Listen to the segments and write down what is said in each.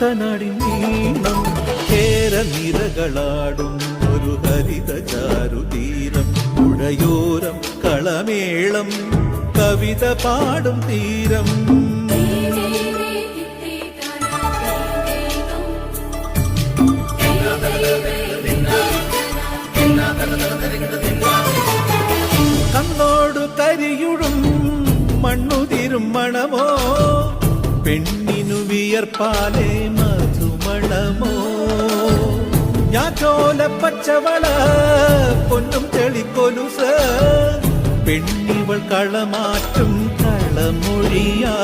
കുട്ടനാടിൻ നീണം കേര നിരകളാടും ഒരു ഹരിത ചാരുതീരം. പുഴയോരം കളമേളം കവിത പാടും തീരം. കണ്ണോടു കരിയുടും മണ്ണുതിരും മണമോ? പെണ്ണിനു വിയർപ്പാലെ മധുമണമോ? ഞാറ്റോല പച്ചവള പൊന്നും ചെളിക്കൊലുസ് പെണ്ണിവൾ കളമാറ്റും കളമൊഴിയാ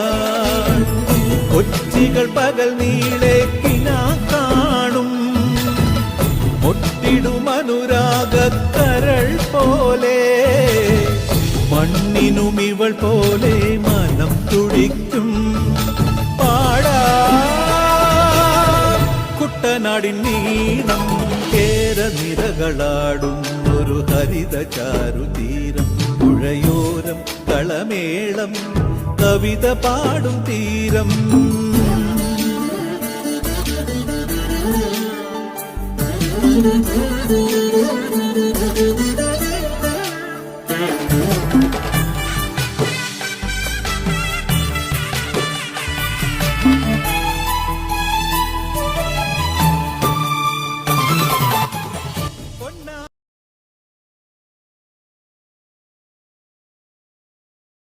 കൊച്ചികൾ പകൽ നീളെ കിനാ കാണും. മുട്ടിടും അനുരാഗക്കരൾ പോലെ. മണ്ണിനും ഇവൾ പോലെ മനം തുടിക്കും. കാട്ടനടിൻ നീളം കേരനിരകളാടുന്നൊരു ഹരിത ചാരുതീരം പുഴയോരം കളമേളം കവിത പാടും തീരം